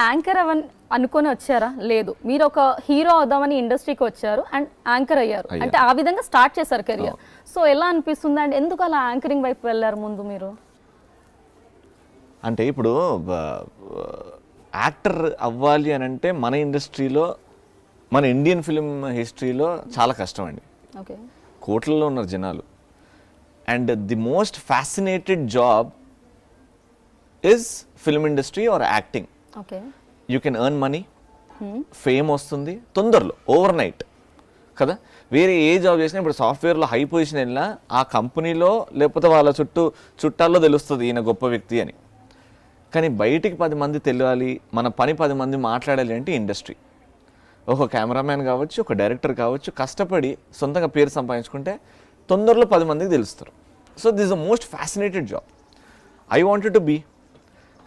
Anchor అవన్ అనుకొని వచ్చారా? లేదు. మీరు ఒక హీరో అవుదామని ఇండస్ట్రీకి వచ్చారు అండ్ యాంకర్ అయ్యారు. అయ్యా. అంటే ఆ విధంగా స్టార్ట్ చేశారు కెరియర్. సో ఎలా అనిపిస్తుంది? అండ్ ఎందుకు అలా యాంకరింగ్ వైపు వెళ్ళారు ముందు మీరు? అంటే ఇప్పుడు యాక్టర్ అవ్వాలి అని అంటే మన ఇండస్ట్రీలో మన ఇండియన్ ఫిలిం హిస్టరీలో చాలా కష్టం అండి. ఓకే. కోట్లలో ఉన్నారు జనాలు. And the most fascinated job is film industry or acting. You can earn money fame వస్తుంది. తొందరలో ఓవర్ నైట్ కదా? వేరే ఏ జాబ్ చేసినా ఇప్పుడు సాఫ్ట్వేర్లో హై పొజిషన్ వెళ్ళినా ఆ కంపెనీలో లేకపోతే వాళ్ళ చుట్టూ చుట్టాల్లో తెలుస్తుంది ఈయన గొప్ప వ్యక్తి అని. కానీ బయటికి పది మంది తెలియాలి మన పని పది మంది మాట్లాడాలి అంటే ఇండస్ట్రీ ఒక కెమెరామ్యాన్ కావచ్చు ఒక డైరెక్టర్ కావచ్చు కష్టపడి సొంతంగా పేరు సంపాదించుకుంటే తొందరలో పది మందికి తెలుస్తారు. So this the most fascinated job I wanted to be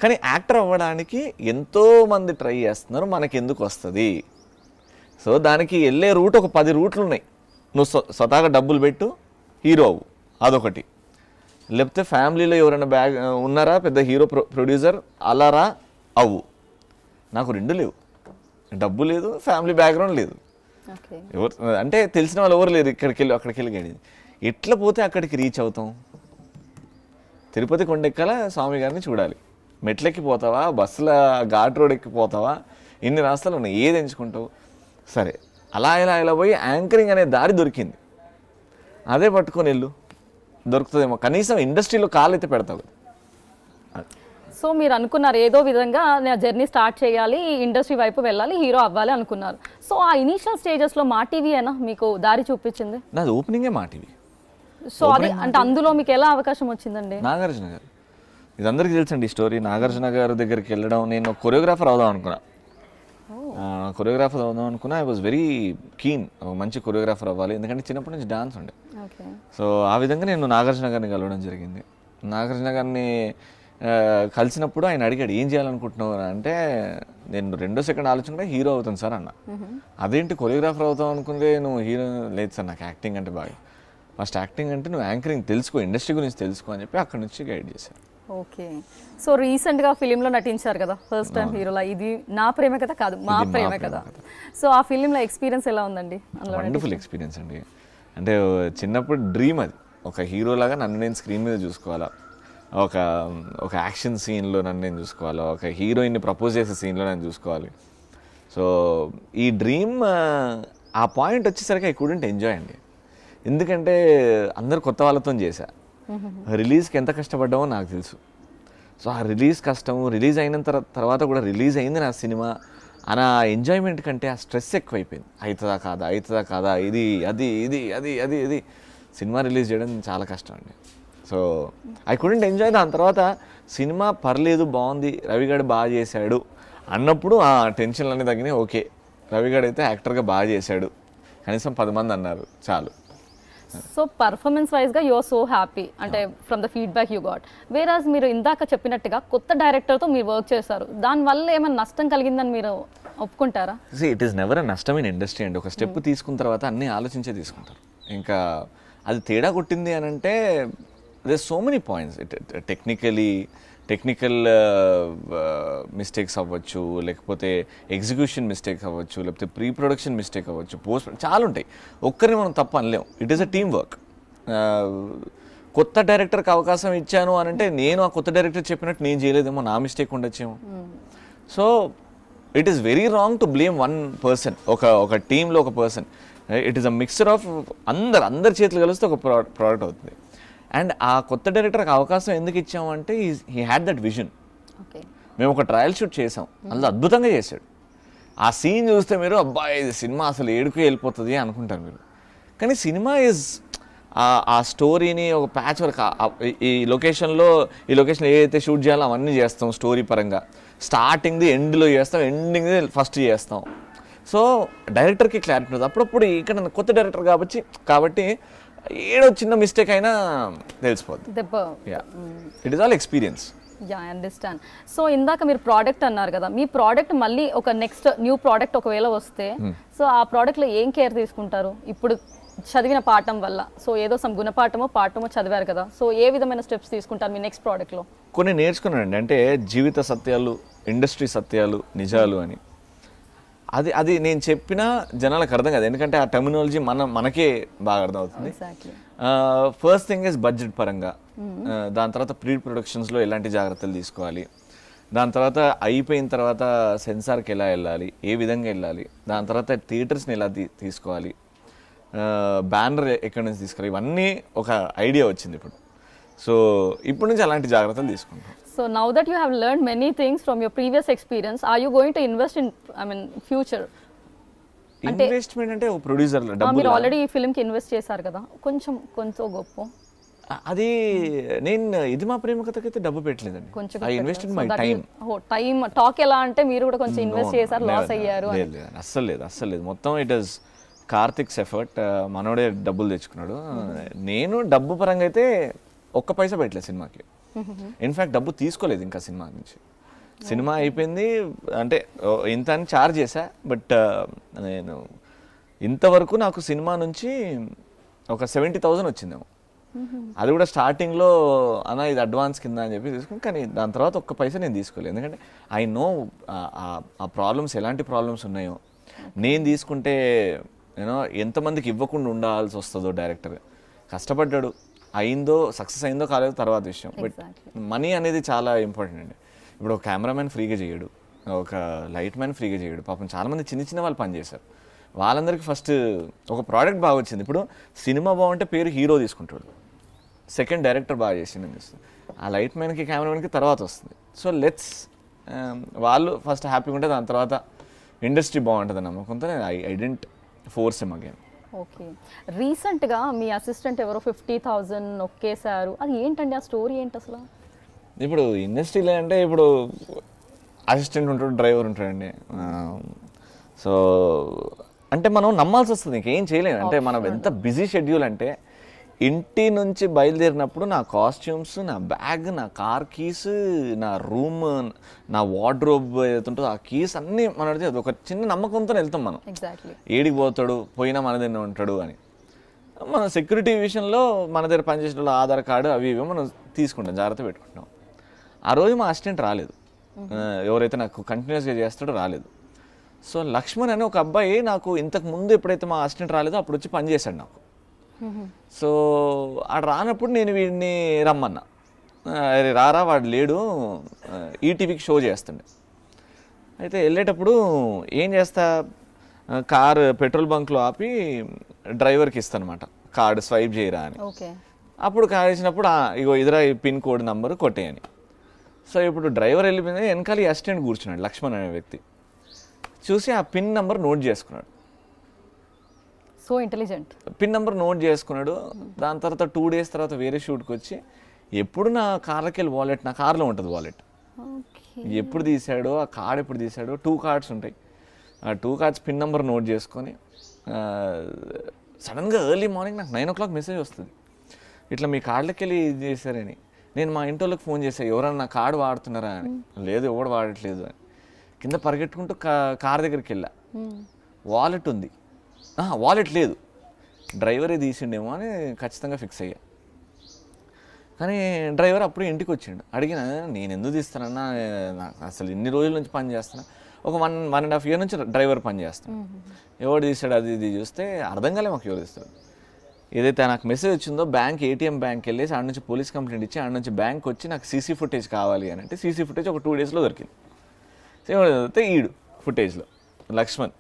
కానీ యాక్టర్ అవ్వడానికి ఎంతో మంది ట్రై చేస్తున్నారు మనకి ఎందుకు వస్తుంది? సో దానికి వెళ్ళే రూట్ ఒక పది రూట్లు ఉన్నాయి. నువ్వు స్వ- స్వతహాగా డబ్బులు పెట్టు హీరో అవ్వు. అదొకటి. లేకపోతే ఫ్యామిలీలో ఎవరైనా బ్యాగ్ ఉన్నారా? పెద్ద హీరో ప్రొ ప్రొడ్యూసర్ అలారా అవ్వు. నాకు రెండు లేవు. డబ్బు లేదు ఫ్యామిలీ బ్యాక్గ్రౌండ్ లేదు. ఎవరు అంటే తెలిసిన వాళ్ళు ఎవరు లేరు ఇక్కడికి వెళ్ళి అక్కడికి వెళ్ళి గడిది. ఎట్లా పోతే అక్కడికి రీచ్ అవుతాం? తిరుపతి కొండెక్కాల స్వామి గారిని చూడాలి. మెట్లెక్కి పోతావా బస్సుల ఘాట్ రోడ్ ఎక్కి పోతావా ఇన్ని రాష్ట్రాలు ఉన్నాయి. ఏది ఎంచుకుంటావు? సరే. అలా ఇలా ఇలా పోయి యాంకరింగ్ అనే దారి దొరికింది. అదే పట్టుకొని వెళ్ళు. దొరుకుతుందేమో. కనీసం ఇండస్ట్రీలో కాలైతే పెడతావు. సో మీరు అనుకున్నారు ఏదో విధంగా నా జర్నీ స్టార్ట్ చేయాలి ఇండస్ట్రీ వైపు వెళ్ళాలి హీరో అవ్వాలి అనుకున్నారు. సో ఆ ఇనీషియల్ స్టేజెస్లో మా టీవీ అయినా మీకు దారి చూపించింది? నాది ఓపెనింగే మాటివి సో అది అంటే అందులో మీకు ఎలా అవకాశం వచ్చిందండి? నాగార్జున గారు. ఇది అందరికీ తెలుసండి ఈ స్టోరీ. నాగార్జున గారి దగ్గరికి వెళ్ళడం నేను కొరియోగ్రాఫర్ అవుదాం అనుకున్నా. కొరియోగ్రాఫర్ అవుదాం అనుకున్నా. ఐ వాజ్ వెరీ కీన్ మంచి కొరియోగ్రాఫర్ అవ్వాలి. ఎందుకంటే చిన్నప్పటి నుంచి డాన్స్ ఉండే. సో ఆ విధంగా నేను నాగార్జున గారిని కలవడం జరిగింది. నాగార్జున గారిని కలిసినప్పుడు ఆయన అడిగాడు ఏం చేయాలనుకుంటున్నావు? అంటే నేను రెండో సెకండ్ ఆలోచన హీరో అవుతాను సార్ అన్న. అదేంటి కొరియోగ్రాఫర్ అవుతావు అనుకుంటే నువ్వు హీరో లేదు సార్ నాకు యాక్టింగ్ అంటే బాగా. ఫస్ట్ యాక్టింగ్ అంటే నువ్వు యాంకరింగ్ తెలుసుకో ఇండస్ట్రీ గురించి తెలుసుకో అని చెప్పి అక్కడి నుంచి గైడ్ చేశారు. ఓకే. సో రీసెంట్గా ఫిలిం లో నటించారు కదా ఫస్ట్ టైం హీరోలా. ఇది నా ప్రేమ కథ కాదు మా ప్రేమ కథ సో ఆ ఫిలిం లో ఎక్స్పీరియన్స్ ఎలా ఉందండి? వండర్ఫుల్ ఎక్స్పీరియన్స్ అండి. అంటే చిన్నప్పుడు డ్రీమ్ అది. ఒక హీరోలాగా నన్ను నేను స్క్రీన్ మీద చూసుకోవాలా. ఒక ఒక యాక్షన్ సీన్లో నన్ను నేను చూసుకోవాలా. ఒక హీరోయిన్ని ప్రపోజ్ చేసే సీన్లో నేను చూసుకోవాలి. సో ఈ డ్రీమ్ ఆ పాయింట్ వచ్చేసరికి ఐ కుడెంట్ ఎంజాయ్ అండి. ఎందుకంటే అందరు కొత్త వాళ్ళతో చేశా. రిలీజ్కి ఎంత కష్టపడ్డామో నాకు తెలుసు. సో ఆ రిలీజ్ కష్టం రిలీజ్ అయిన తర్వాత కూడా రిలీజ్ అయింది నా సినిమా. అని ఆ ఎంజాయ్మెంట్ కంటే ఆ స్ట్రెస్ ఎక్కువైపోయింది. అవుతుందా కాదా అవుతుందా కాదా ఇది అది ఇది అది అది ఇది. సినిమా రిలీజ్ చేయడం చాలా కష్టం అండి. సో ఐ కుడెంట్ ఎంజాయ్ దాని తర్వాత సినిమా పర్లేదు బాగుంది రవిగడ్ బాగా చేశాడు అన్నప్పుడు ఆ టెన్షన్లు అన్నీ తగ్గినాయి. ఓకే రవిగడ్ అయితే యాక్టర్గా బాగా చేశాడు. కనీసం పది మంది అన్నారు చాలు. సో పర్ఫార్మెన్స్ వైజ్గా యువర్ సో హ్యాపీ అంటే from the feedback you got వేరాజ్ మీరు ఇందాక చెప్పినట్టుగా కొత్త డైరెక్టర్తో మీరు వర్క్ చేశారు. దాని వల్ల ఏమైనా నష్టం కలిగిందని మీరు ఒప్పుకుంటారా? ఇట్ ఈస్ నెవర్ అ నష్టమైన ఇండస్ట్రీ అండి. ఒక స్టెప్ తీసుకున్న తర్వాత అన్నీ ఆలోచించే తీసుకుంటారు. ఇంకా అది తేడా కొట్టింది అని అంటే they so many points technically technical mistakes అవ్వచ్చు లేకపోతే ఎగ్జిక్యూషన్ మిస్టేక్ అవ్వచ్చు లేకపోతే ప్రీ ప్రొడక్షన్ మిస్టేక్ అవ్వచ్చు పోస్ట్ చాలా ఉంటాయి. ఒక్కరిని మనం తప్పు అనలేం. It is a team work కొత్త డైరెక్టర్కి అవకాశం ఇచ్చాను అని అంటే నేను ఆ కొత్త డైరెక్టర్ చెప్పినట్టు నేను చేయలేదేమో నా మిస్టేక్ ఉండొచ్చేమో. So it is very wrong to blame one person ఒక ఒక టీంలో ఒక person it is a mixer of అందరు అందరి చేతులు కలిస్తే ఒక ప్రోడక్ట్ అవుతుంది. అండ్ ఆ కొత్త డైరెక్టర్కి అవకాశం ఎందుకు ఇచ్చామంటే హీ హ్యాడ్ దట్ విజన్ మేము ఒక ట్రయల్ షూట్ చేసాం. అందులో అద్భుతంగా చేశాడు. ఆ సీన్ చూస్తే మీరు అబ్బాయి ఇది సినిమా అసలు ఏడుకు వెళ్ళిపోతుంది అనుకుంటారు మీరు. కానీ సినిమా ఇస్ ఆ స్టోరీని ఒక ప్యాచ్ వర్క్ ఈ లొకేషన్లో ఈ లొకేషన్లో ఏదైతే షూట్ చేయాలో అవన్నీ చేస్తాం స్టోరీ పరంగా. స్టార్టింగ్ది ఎండ్లో చేస్తాం ఎండింగ్ది ఫస్ట్ చేస్తాం. సో డైరెక్టర్కి క్లారిటీ ఉంటుంది అప్పుడప్పుడు ఇక్కడ కొత్త డైరెక్టర్ కాబట్టి కాబట్టి ఏడో చిన్న మిస్టేక్ అయినా తెలిసిపోద్ది. దెబ్బ. Yeah it is all experience yeah understand so ఇందాక మీరు ప్రోడక్ట్ అన్నారు కదా మీ ప్రోడక్ట్ మళ్ళీ ఒక నెక్స్ట్ న్యూ ప్రోడక్ట్ ఒకవేళ వస్తే సో ఆ ప్రోడక్ట్లో ఏం కేర్ తీసుకుంటారు? ఇప్పుడు చదివిన పాఠం వల్ల సో ఏదో సమ్ గుణపాఠమో పాఠమో చదివారు కదా సో ఏ విధమైన స్టెప్స్ తీసుకుంటారు మీ నెక్స్ట్ ప్రోడక్ట్లో కొన్ని నేర్చుకున్నానండి. అంటే జీవిత సత్యాలు ఇండస్ట్రీ సత్యాలు నిజాలు అని. అది అది నేను చెప్పినా జనాలకు అర్థం కాదు. ఎందుకంటే ఆ టెర్మినాలజీ మన మనకే బాగా అర్థం అవుతుంది ఫస్ట్ థింగ్ ఇస్ బడ్జెట్ పరంగా. ఆ, దాని తర్వాత ప్రీ ప్రొడక్షన్స్లో ఎలాంటి జాగ్రత్తలు తీసుకోవాలి. దాని తర్వాత అయిపోయిన తర్వాత సెన్సార్కి ఎలా వెళ్ళాలి ఏ విధంగా వెళ్ళాలి దాని తర్వాత థియేటర్స్ని ఎలా తీ- తీసుకోవాలి బ్యానర్ ఎక్కడి నుంచి తీసుకురావాలి ఇవన్నీ ఒక ఐడియా వచ్చింది ఇప్పుడు. సో ఇప్పటి నుంచి అలాంటి జాగ్రత్తలు తీసుకుంటాం. So now that you have learn many things from your previous experience are you going to invest in I mean future investment అంటే ప్రొడ్యూసర్ మీరు ఆల్రెడీ ఈ ఫిల్మ్కి ఇన్వెస్ట్ చేశారు కదా. కొంచెం కొంచెం గొప్ప. అది నేను ఇది మా ప్రేమ కథకైతే డబ్బు పెట్టలేదండి. కొంచెం I invest in my time time talk ఎలా అంటే మీరు కూడా కొంచెం ఇన్వెస్ట్ చేశారు లాస్ అయ్యారు అస్సలు లేదు అస్సలు లేదు. మొత్తం ఇట్ ఇస్ కార్తిక్స్ ఎఫర్ట్ మనోడే డబ్బులు తెచ్చుకున్నాడు. నేను డబ్బు పరంగా అయితే ఒక్క పైసా పెట్టలేదు సినిమాకి. ఇన్ఫ్యాక్ట్ డబ్బు తీసుకోలేదు ఇంకా సినిమా నుంచి. సినిమా అయిపోయింది అంటే ఇంత అని చార్జ్ చేశా బట్ uh, నేను ఇంతవరకు నాకు సినిమా నుంచి ఒక సెవెంటీ థౌజండ్ వచ్చిందేమో. అది కూడా స్టార్టింగ్లో అన్న ఇది అడ్వాన్స్ కింద అని చెప్పి తీసుకుని కానీ దాని తర్వాత ఒక్క పైసా నేను తీసుకోలేదు. ఎందుకంటే ఐ నో ఆ ప్రాబ్లమ్స్ ఎలాంటి ప్రాబ్లమ్స్ ఉన్నాయో. నేను తీసుకుంటే నేను ఎంతమందికి ఇవ్వకుండా ఉండాల్సి వస్తుందో డైరెక్టర్ కష్టపడ్డాడు. అయిందో సక్సెస్ అయిందో కాలేదో తర్వాత విషయం. బట్. మనీ అనేది చాలా ఇంపార్టెంట్ అండి. ఇప్పుడు ఒక కెమెరామెన్ ఫ్రీగా చేయడు. ఒక లైట్ మ్యాన్ ఫ్రీగా చేయడు. పాపం చాలామంది చిన్న చిన్న వాళ్ళు పనిచేశారు వాళ్ళందరికీ ఫస్ట్ ఒక ప్రోడక్ట్ బాగా వచ్చింది. ఇప్పుడు సినిమా బాగుంటే పేరు హీరో తీసుకుంటాడు. సెకండ్ డైరెక్టర్ బాగా చేసింది అనిపిస్తుంది ఆ లైట్ మ్యాన్కి కెమెరామెన్కి తర్వాత వస్తుంది. సో లెట్స్ వాళ్ళు ఫస్ట్ హ్యాపీగా ఉంటే దాని తర్వాత ఇండస్ట్రీ బాగుంటుంది నమ్మకంతో I I didn't force them again okay. రీసెంట్గా మీ అసిస్టెంట్ ఎవరో ఫిఫ్టీ థౌజండ్ నొక్కేశారు. అది ఏంటండి? ఆ స్టోరీ ఏంటి అసలు? ఇప్పుడు ఇండస్ట్రీలో అంటే ఇప్పుడు అసిస్టెంట్ ఉంటాడు డ్రైవర్ ఉంటాడండి. సో అంటే మనం నమ్మాల్సి వస్తుంది. ఇంకేం చేయలేము అంటే మనం ఎంత బిజీ షెడ్యూల్ అంటే ఇంటి నుంచి బయలుదేరినప్పుడు నా కాస్ట్యూమ్స్ నా బ్యాగ్ నా కార్ కీస్ నా రూమ్ నా వార్డ్రోబ్ ఏదైతే ఉంటుందో ఆ కీస్ అన్నీ మన అది ఒక చిన్న నమ్మకంతో వెళ్తాం మనం. ఏడికి పోతాడు పోయినా మన దగ్గర ఉంటాడు అని. మన సెక్యూరిటీ విషయంలో మన దగ్గర పనిచేసిన ఆధార్ కార్డు అవి ఇవి మనం తీసుకుంటాం జాగ్రత్త పెట్టుకుంటాం. ఆ రోజు మా అసిస్టెంట్ రాలేదు. ఎవరైతే నాకు కంటిన్యూస్గా చేస్తాడో రాలేదు. సో లక్ష్మణ్ అనే ఒక అబ్బాయి నాకు ఇంతకు ముందు ఎప్పుడైతే మా అసిస్టెంట్ రాలేదో అప్పుడు వచ్చి పని చేశాడు నాకు. సో ఆడ రానప్పుడు నేను వీడిని రమ్మన్నా. అరే రారా వాడు లేడు. ఈటీవీకి షో చేస్తుండే. అయితే వెళ్ళేటప్పుడు ఏం చేస్తా? కార్ పెట్రోల్ బంక్లో ఆపి డ్రైవర్కి ఇస్తానమాట. కార్డు స్వైప్ చేయరా అని. ఓకే. అప్పుడు కార్ ఇచ్చినప్పుడు "ఆ, ఇగో ఇదిరా ఈ పిన్ కోడ్ నంబర్ కొట్టేయని సో ఇప్పుడు డ్రైవర్ వెళ్ళిపోయింది. వెనకాల ఈ అసిస్టెంట్ కూర్చున్నాడు లక్ష్మణ్ అనే వ్యక్తి. చూసి ఆ పిన్ నంబర్ నోట్ చేసుకున్నాడు. So intelligent. Pin number note చేసుకున్నాడు. దాని తర్వాత టూ డేస్ తర్వాత వేరే షూట్కి వచ్చి ఎప్పుడు నా కార్లోకి వెళ్ళి వాలెట్? నా కార్లో ఉంటుంది వాలెట్. ఎప్పుడు తీసాడో ఆ కార్డ్ ఎప్పుడు తీసాడో టూ కార్డ్స్ ఉంటాయి. ఆ two cards pin number note చేసుకొని సడన్గా ఎర్లీ మార్నింగ్ నాకు నైన్ ఓ క్లాక్ మెసేజ్ వస్తుంది. ఇట్లా మీ కార్డులకి వెళ్ళి ఇది చేశారని. నేను మా ఇంటి వాళ్ళకి ఫోన్ చేశాను ఎవరన్నా నా కార్డు వాడుతున్నారా అని. లేదు ఎవడు వాడట్లేదు అని. కింద పరిగెట్టుకుంటూ కార్ దగ్గరికి వెళ్ళా. వాలెట్ ఉంది. వాలెట్ లేదు. డ్రైవరే తీసిండేమో అని ఖచ్చితంగా ఫిక్స్ అయ్యా. కానీ డ్రైవర్ అప్పుడు ఇంటికి వచ్చిండు. అడిగిన నేను ఎందుకు తీస్తానన్నా? నాకు అసలు ఇన్ని రోజుల నుంచి పని చేస్తున్నా. ఒక one one and half year నుంచి డ్రైవర్ పని చేస్తాను ఎవడు తీస్తాడు అది ఇది చూస్తే అర్థం కాలే మాకు ఎవరు తీస్తాడు ఏదైతే నాకు మెసేజ్ వచ్చిందో బ్యాంక్ ఏటీఎం బ్యాంక్ వెళ్ళేసి ఆడ నుంచి పోలీస్ కంప్లైంట్ ఇచ్చి ఆడ నుంచి బ్యాంక్ వచ్చి నాకు సీసీ ఫుటేజ్ కావాలి అని అంటే సీసీ ఫుటేజ్ ఒక టూ డేస్లో దొరికింది. సో ఎవడు చదివితే ఈడు ఫుటేజ్లో లక్ష్మణ్.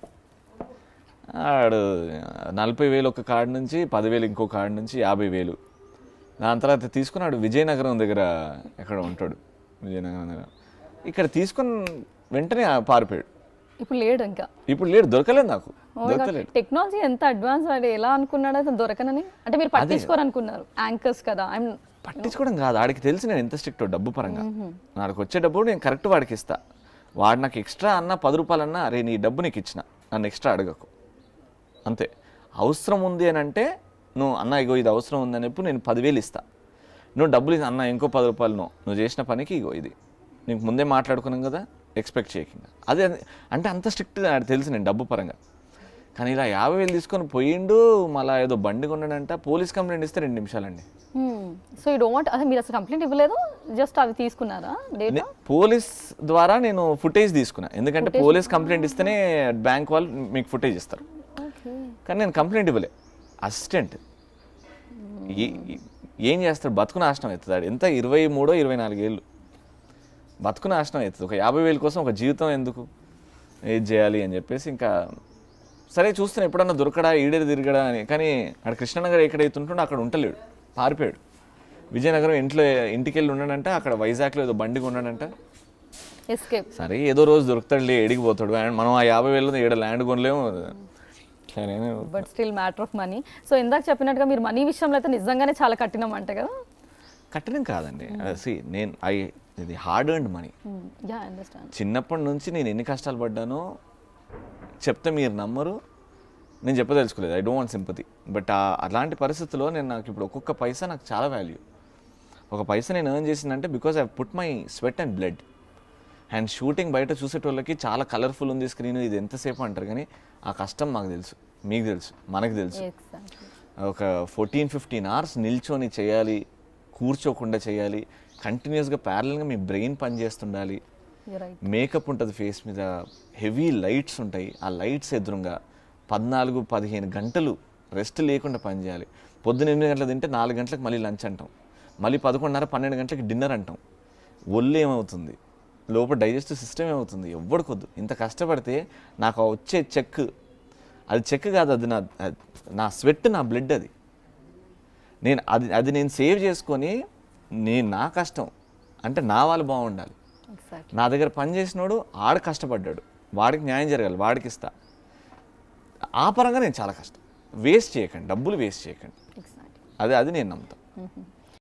ఆడు నలభై వేలు ఒక కార్డు నుంచి పదివేలు ఇంకో కార్డు నుంచి యాభై వేలు. దాని తర్వాత తీసుకున్నాడు విజయనగరం దగ్గర ఎక్కడ ఉంటాడు విజయనగరం దగ్గర. ఇక్కడ తీసుకుని వెంటనే పారిపోయాడు. ఇప్పుడు లేడు ఇంకా. ఇప్పుడు లేడు దొరకలేదు నాకు. దొరకలేదు. టెక్నాలజీ ఎంత అడ్వాన్స్ వాడు ఎలా అనుకున్నాడు అతను దొరకనని? అంటే మీరు పట్టించుకోరు అనుకున్నారు. యాంకర్స్ కదా ఐమ్ పట్టించుకోవడం కాదు. ఆడికి తెలిసి నేను ఎంత స్ట్రిక్ట్ డబ్బు పరంగా. నాకు వచ్చే డబ్బు నేను కరెక్ట్ వాడికి ఇస్తా. వాడు నాకు ఎక్స్ట్రా అన్న పది రూపాయలు అన్నా అరే నీ డబ్బు నీకు ఇచ్చిన. నన్ను ఎక్స్ట్రా అడగకు. అంతే. అవసరం ఉంది అని అంటే నువ్వు అన్న ఇగో ఇది అవసరం ఉంది అని నేను పదివేలు ఇస్తా. నువ్వు డబ్బులు ఇస్తా, అన్న ఇంకో పది రూపాయలు నువ్వు నువ్వు చేసిన పనికి ఇగో ఇది. నీకు ముందే మాట్లాడుకున్నాం కదా ఎక్స్పెక్ట్ చేయకుండా. అదే అంటే అంత స్ట్రిక్ట్ తెలిసి నేను డబ్బు పరంగా. కానీ ఇలా యాభై వేలు తీసుకొని పోయిండు మళ్ళీ ఏదో బండి కొన్నాడంట పోలీస్ కంప్లైంట్ ఇస్తే రెండు నిమిషాలండి. సో ఈ డోంట్ అసలు మీరు అసలు కంప్లైంట్ ఇవ్వలేదు జస్ట్ అవి తీసుకున్నారా పోలీస్ ద్వారా నేను ఫుటేజ్ తీసుకున్నా. ఎందుకంటే పోలీస్ కంప్లైంట్ ఇస్తేనే బ్యాంక్ వాళ్ళు మీకు ఫుటేజ్ ఇస్తారు. కానీ నేను కంప్లైంట్ ఇవ్వలే. అసిస్టెంట్. ఏం చేస్తాడు? బతుకు నాశనం అవుతుంది. ఎంత? ఇరవై మూడో ఇరవై నాలుగు ఏళ్ళు. బతుకు నాశనం అవుతుంది. ఒక యాభై వేల కోసం ఒక జీవితం ఎందుకు? ఏది చేయాలి అని చెప్పేసి ఇంకా సరే చూస్తున్నా ఎప్పుడన్నా దొరకడా ఈడే తిరగడా అని. కానీ అక్కడ కృష్ణనగర్ ఎక్కడైతే ఉంటుండో అక్కడ ఉంటలేడు. పారిపోయాడు. విజయనగరం ఇంట్లో ఇంటికి వెళ్ళి ఉన్నాడంట అక్కడ వైజాగ్లో ఏదో బండికి ఉన్నాడంట ఎస్కేప్ సరే ఏదో రోజు దొరుకుతాడులే ఎడికి పోతాడు. అండ్ మనం ఆ యాభై వేలు ఏడ land కొనలేము. But still matter of money so ఇందాక చెప్పినట్టుగా మీరు మనీ విషయంలో అయితే నిజంగానే చాలా కఠినం అంట కదా? కట్టడం కాదండి. సి నేను ఐ ఇది హార్డ్ ఎర్న్డ్ మనీ చిన్నప్పటి నుంచి నేను ఎన్ని కష్టాలు పడ్డానో చెప్తే మీరు నమ్మరు. నేను చెప్పదలుచుకోలేదు I don't want sympathy but అలాంటి పరిస్థితుల్లో నేను నాకు ఇప్పుడు ఒక్కొక్క పైసా నాకు చాలా వాల్యూ ఒక పైసా నేను ఎర్న్ చేసిందంటే because I put my sweat and blood and shooting బయట చూసేటోళ్ళకి చాలా కలర్ఫుల్ ఉంది స్క్రీన్ ఇది ఎంతసేపు అంటారు కానీ ఆ కష్టం మాకు తెలుసు మీకు తెలుసు మనకు తెలుసు. ఒక ఫోర్టీన్ ఫిఫ్టీన్ అవర్స్ నిల్చొని చేయాలి కూర్చోకుండా చేయాలి కంటిన్యూస్గా ప్యారల్గా మీ బ్రెయిన్ పనిచేస్తుండాలి. మేకప్ ఉంటుంది ఫేస్ మీద హెవీ లైట్స్ ఉంటాయి. ఆ లైట్స్ ఎదురుగా పద్నాలుగు పదిహేను గంటలు రెస్ట్ లేకుండా పనిచేయాలి. పొద్దున ఎనిమిది గంటలు తింటే నాలుగు గంటలకు మళ్ళీ లంచ్ అంటాం. మళ్ళీ పదకొండున్నర పన్నెండు గంటలకి డిన్నర్ అంటాం. ఒళ్ళు ఏమవుతుంది? లోపల డైజెస్టివ్ సిస్టమ్ ఏమవుతుంది ఎవ్వడికొద్దు. ఇంత కష్టపడితే నాకు వచ్చే చెక్ అది చెక్ కాదు అది నా నా స్వెట్ నా బ్లడ్ అది. నేను అది అది నేను సేవ్ చేసుకొని నేను నా కష్టం. అంటే నా వాళ్ళు బాగుండాలి. నా దగ్గర పని చేసినోడు ఆడు కష్టపడ్డాడు. వాడికి న్యాయం జరగాలి వాడికి ఇస్తా. ఆ పరంగా నేను చాలా కష్టం. వేస్ట్ చేయకండి డబ్బులు వేస్ట్ చేయకండి. అది అది నేను నమ్ముతాను